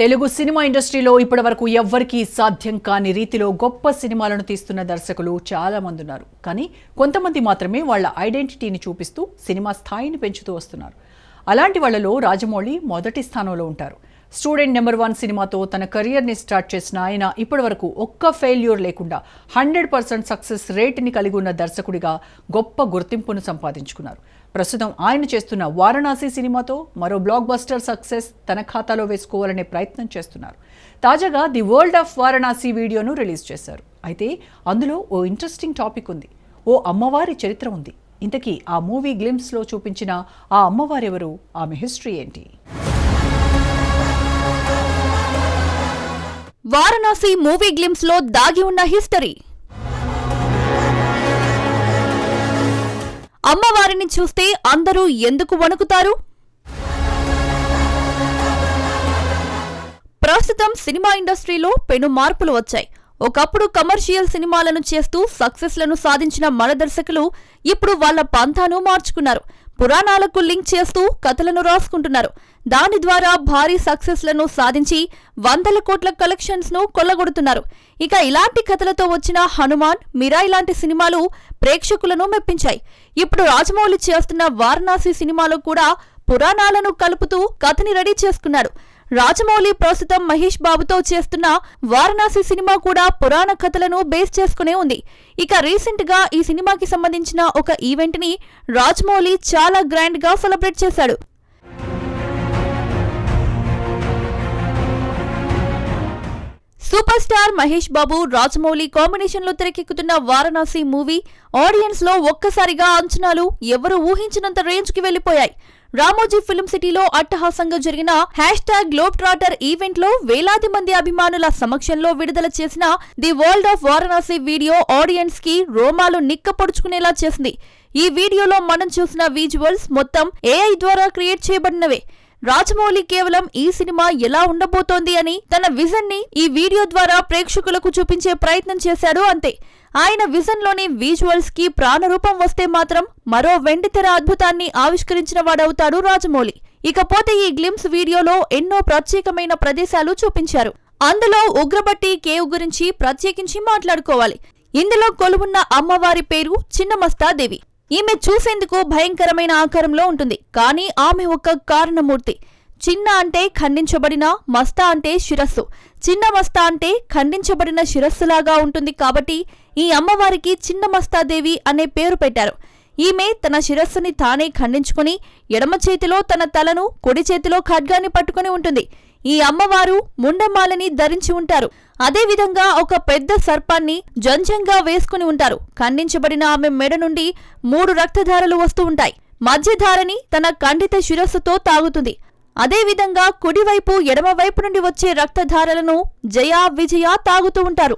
Telugu cinema ఇండస్ట్రీలో ఇప్పటి వరకు ఎవ్వరికీ సాధ్యం కాని రీతిలో గొప్ప సినిమాలను తీస్తున్న దర్శకులు చాలా మంది ఉన్నారు. కానీ కొంతమంది మాత్రమే వాళ్ళ ఐడెంటిటీని చూపిస్తూ సినిమా స్థాయిని పెంచుతూ వస్తున్నారు. అలాంటి వాళ్ళలో రాజమౌళి మొదటి స్థానంలో ఉంటారు. స్టూడెంట్ నెంబర్ వన్ సినిమాతో తన కెరియర్ని స్టార్ట్ చేసిన ఆయన ఇప్పటివరకు ఒక్క ఫెయిల్యూర్ లేకుండా హండ్రెడ్ పర్సెంట్ సక్సెస్ రేట్ని కలిగి ఉన్న దర్శకుడిగా గొప్ప గుర్తింపును సంపాదించుకున్నారు. ప్రస్తుతం ఆయన చేస్తున్న వారణాసి సినిమాతో మరో బ్లాక్ బస్టర్ సక్సెస్ తన ఖాతాలో వేసుకోవాలనే ప్రయత్నం చేస్తున్నారు. తాజాగా ది వరల్డ్ ఆఫ్ వారణాసి వీడియోను రిలీజ్ చేశారు. అయితే అందులో ఓ ఇంట్రెస్టింగ్ టాపిక్ ఉంది. ఓ అమ్మవారి చరిత్ర ఉంది. ఇంతకీ ఆ మూవీ గ్లిమ్స్లో చూపించిన ఆ అమ్మవారెవరు? ఆమె హిస్టరీ ఏంటి? వారణాసి మూవీ గ్లిమ్స్లో దాగి ఉన్న హిస్టరీ. అమ్మవారిని చూస్తే అందరూ ఎందుకు వణుకుతారు? ప్రస్తుతం సినిమా ఇండస్ట్రీలో పెను మార్పులు వచ్చాయి. ఒకప్పుడు కమర్షియల్ సినిమాలను చేస్తూ సక్సెస్లను సాధించిన మన దర్శకులు ఇప్పుడు వాళ్ళ పంథాను మార్చుకున్నారు. పురాణాలకు లింక్ చేస్తూ కథలను రాసుకుంటున్నారు. దాని ద్వారా భారీ సక్సెస్లను సాధించి వందల కోట్ల కలెక్షన్స్ను కొల్లగొడుతున్నారు. ఇక ఇలాంటి కథలతో వచ్చిన హనుమాన్ మిరాయ్ లాంటి సినిమాలు ప్రేక్షకులను మెప్పించాయి. ఇప్పుడు రాజమౌళి చేస్తున్న వారణాసి సినిమాలో కూడా పురాణాలను కలుపుతూ కథని రెడీ చేసుకున్నాడు. రాజమౌళి ప్రస్తుతం మహేష్ బాబుతో చేస్తున్న వారణాసి సినిమా కూడా పురాణ కథలను బేస్ చేసుకునే ఉంది. ఇక రీసెంట్గా ఈ సినిమాకి సంబంధించిన ఒక ఈవెంట్ని రాజమౌళి చాలా గ్రాండ్గా సెలబ్రేట్ చేశాడు. సూపర్ స్టార్ మహేష్ బాబు రాజమౌళి కాంబినేషన్లో తెరకెక్కుతున్న వారణాసి మూవీ ఆడియన్స్లో ఒక్కసారిగా అంచనాలు ఎవరు ఊహించినంత రేంజ్కి వెళ్ళిపోయాయి రామోజీ ఫిల్మ్ సిటీలో అట్టహాసంగా జరిగిన హ్యాష్ ట్యాగ్ గ్లోబ్ ట్రాటర్ ఈవెంట్లో వేలాది మంది అభిమానుల సమక్షంలో విడుదల చేసిన the world of Varanasi video ఆడియన్స్కి రోమాలు నిక్కపొడుచుకునేలా చేసింది. ఈ వీడియోలో మనం చూసిన విజువల్స్ మొత్తం ఏఐ ద్వారా క్రియేట్ చేయబడినవే. రాజమౌళి కేవలం ఈ సినిమా ఎలా ఉండబోతోంది అని తన విజన్ని ఈ వీడియో ద్వారా ప్రేక్షకులకు చూపించే ప్రయత్నం చేశాడు అంతే. ఆయన విజన్లోని విజువల్స్కి ప్రాణరూపం వస్తే మాత్రం మరో వెండితెర అద్భుతాన్ని ఆవిష్కరించిన వాడవుతాడు రాజమౌళి. ఇకపోతే ఈ గ్లిమ్స్ వీడియోలో ఎన్నో ప్రత్యేకమైన ప్రదేశాలు చూపించారు. అందులో ఉగ్రబట్టి కేవ్ గురించి ప్రత్యేకించి మాట్లాడుకోవాలి. ఇందులో కొలువున్న అమ్మవారి పేరు చిన్నమస్తాదేవి. ఈమె చూసేందుకు భయంకరమైన ఆకారంలో ఉంటుంది. కానీ ఆమె ఒక కారణమూర్తి. చిన్న అంటే ఖండించబడిన మస్తా అంటే శిరస్సు. చిన్న మస్తా అంటే ఖండించబడిన శిరస్సులాగా ఉంటుంది కాబట్టి ఈ అమ్మవారికి చిన్న మస్తాదేవి అనే పేరు పెట్టారు. ఈమె తన శిరస్సుని తానే ఖండించుకుని ఎడమ చేతిలో తన తలను కుడి చేతిలో ఖడ్గాన్ని పట్టుకుని ఉంటుంది. ఈ అమ్మవారు ముండమాలని ధరించి ఉంటారు. అదేవిధంగా ఒక పెద్ద సర్పాన్ని జంజంగా వేసుకుని ఉంటారు. ఖండించబడిన ఆమె మెడ నుండి మూడు రక్తధారలు వస్తూ ఉంటాయి. మధ్యధారని తన ఖండిత శిరస్సుతో తాగుతుంది. అదేవిధంగా కుడివైపు ఎడమవైపు నుండి వచ్చే రక్తధారలను జయ విజయ తాగుతూ ఉంటారు.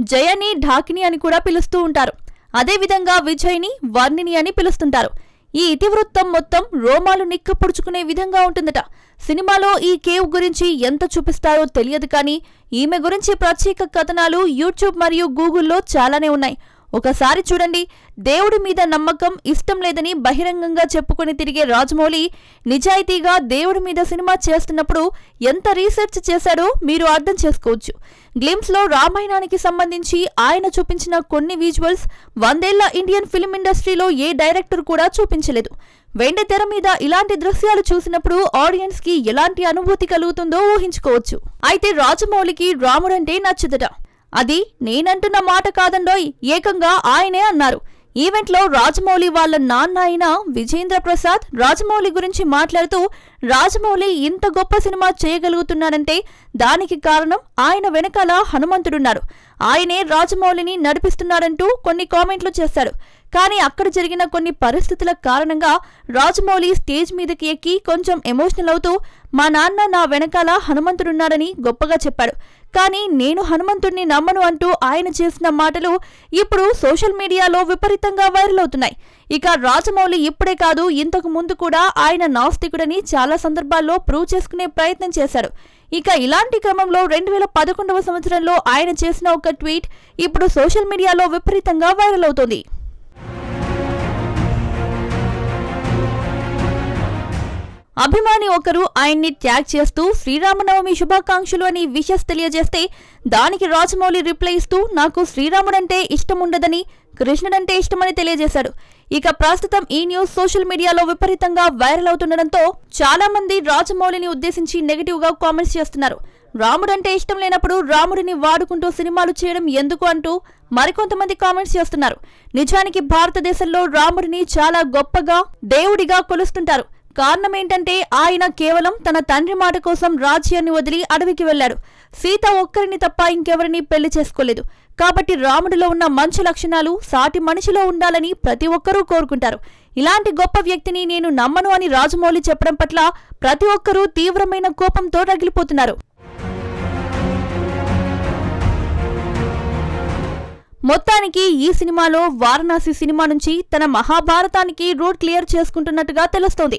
జయని ఢాకిని అని కూడా పిలుస్తూ ఉంటారు. అదేవిధంగా విజయ్ని వర్ణిని అని పిలుస్తుంటారు. ఈ ఇతివృత్తం మొత్తం రోమాలు నిక్కపొడుచుకునే విధంగా ఉంటుందట. సినిమాలో ఈ కేవ్ గురించి ఎంత చూపిస్తారో తెలియదు కానీ ఈమె గురించి ప్రత్యేక కథనాలు యూట్యూబ్ మరియు గూగుల్లో చాలానే ఉన్నాయి. ఒకసారి చూడండి. దేవుడి మీద నమ్మకం ఇష్టం లేదని బహిరంగంగా చెప్పుకొని తిరిగే రాజమౌళి నిజాయితీగా దేవుడి మీద సినిమా చేస్తున్నప్పుడు ఎంత రీసెర్చ్ చేశాడో మీరు అర్థం చేసుకోవచ్చు. గ్లిమ్స్లో రామాయణానికి సంబంధించి ఆయన చూపించిన కొన్ని విజువల్స్ వందేళ్ళ ఇండియన్ ఫిల్మ్ ఇండస్ట్రీలో ఏ డైరెక్టర్ కూడా చూపించలేదు. వెండి తెర మీద ఇలాంటి దృశ్యాలు చూసినప్పుడు ఆడియన్స్కి ఎలాంటి అనుభూతి కలుగుతుందో ఊహించుకోవచ్చు. అయితే రాజమౌళికి రాముడంటే నచ్చదట. అది నేనంటున్న మాట కాదండోయ్ ఏకంగా ఆయనే అన్నారు. ఈవెంట్లో రాజమౌళి వాళ్ళ నాన్న అయిన విజేంద్ర ప్రసాద్ రాజమౌళి గురించి మాట్లాడుతూ రాజమౌళి ఇంత గొప్ప సినిమా చేయగలుగుతున్నారంటే దానికి కారణం ఆయన వెనకాల హనుమంతుడున్నారు. ఆయనే రాజమౌళిని నడిపిస్తున్నాడంటూ కొన్ని కామెంట్లు చేశాడు. కానీ అక్కడ జరిగిన కొన్ని పరిస్థితుల కారణంగా రాజమౌళి స్టేజ్ మీదకి ఎక్కి కొంచెం ఎమోషనల్ అవుతూ మా నాన్న నా వెనకాల హనుమంతుడున్నాడని గొప్పగా చెప్పాడు. కానీ నేను హనుమంతుడిని నమ్మను అంటూ ఆయన చేసిన మాటలు ఇప్పుడు సోషల్ మీడియాలో విపరీతంగా వైరల్ అవుతున్నాయి. ఇక రాజమౌళి ఇప్పుడే కాదు ఇంతకు ముందు కూడా ఆయన నాస్తికుడని చాలా సందర్భాల్లో ప్రూవ్ చేసుకునే ప్రయత్నం చేశాడు ఇక ఇలాంటి క్రమంలో రెండు వేల పదకొండవ సంవత్సరంలో ఆయన చేసిన ఒక ట్వీట్ ఇప్పుడు సోషల్ మీడియాలో విపరీతంగా వైరల్ అవుతోంది. అభిమాని ఒకరు ఆయన్ని ట్యాగ్ చేస్తూ శ్రీరామనవమి శుభాకాంక్షలు అని విషెస్ తెలియజేస్తే దానికి రాజమౌళి రిప్లై ఇస్తూ నాకు శ్రీరాముడంటే ఇష్టం ఉండదని కృష్ణుడంటే ఇష్టమని తెలియజేశాడు. ఇక ప్రస్తుతం ఈ న్యూస్ సోషల్ మీడియాలో విపరీతంగా వైరల్ అవుతుండటంతో చాలా మంది రాజమౌళిని ఉద్దేశించి నెగిటివ్గా కామెంట్స్ చేస్తున్నారు. రాముడంటే ఇష్టం లేనప్పుడు రాముడిని వాడుకుంటూ సినిమాలు చేయడం ఎందుకు అంటూ మరికొంతమంది కామెంట్స్ చేస్తున్నారు. నిజానికి భారతదేశంలో రాముడిని చాలా గొప్పగా దేవుడిగా కొలుస్తుంటారు. కారణం ఏంటంటే ఆయన కేవలం తన తండ్రి మాట కోసం రాజ్యాన్ని వదిలి అడవికి వెళ్ళాడు. సీత ఒక్కరిని తప్ప ఇంకెవరిని పెళ్ళి చేసుకోలేదు. కాబట్టి రాముడిలో ఉన్న మంచి లక్షణాలు సాటి మనిషిలో ఉండాలని ప్రతి ఒక్కరూ కోరుకుంటారు. ఇలాంటి గొప్ప వ్యక్తిని నేను నమ్మను అని రాజమౌళి చెప్పడం పట్ల ప్రతి ఒక్కరూ తీవ్రమైన కోపంతో రగిలిపోతున్నారు. మొత్తానికి ఈ సినిమాలో వారణాసి సినిమా నుంచి తన మహాభారతానికి రూట్ క్లియర్ చేసుకుంటున్నట్టుగా తెలుస్తోంది.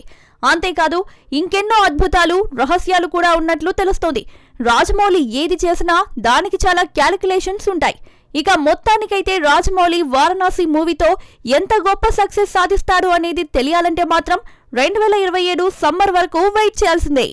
అంతేకాదు ఇంకెన్నో అద్భుతాలు రహస్యాలు కూడా ఉన్నట్లు తెలుస్తోంది. రాజమౌళి ఏది చేసినా దానికి చాలా క్యాలిక్యులేషన్స్ ఉంటాయి. ఇక మొత్తానికైతే రాజమౌళి వారణాసి మూవీతో ఎంత గొప్ప సక్సెస్ సాధిస్తాడు అనేది తెలియాలంటే మాత్రం రెండు వేల ఇరవై ఏడు సమ్మర్ వరకు వెయిట్ చేయాల్సిందే.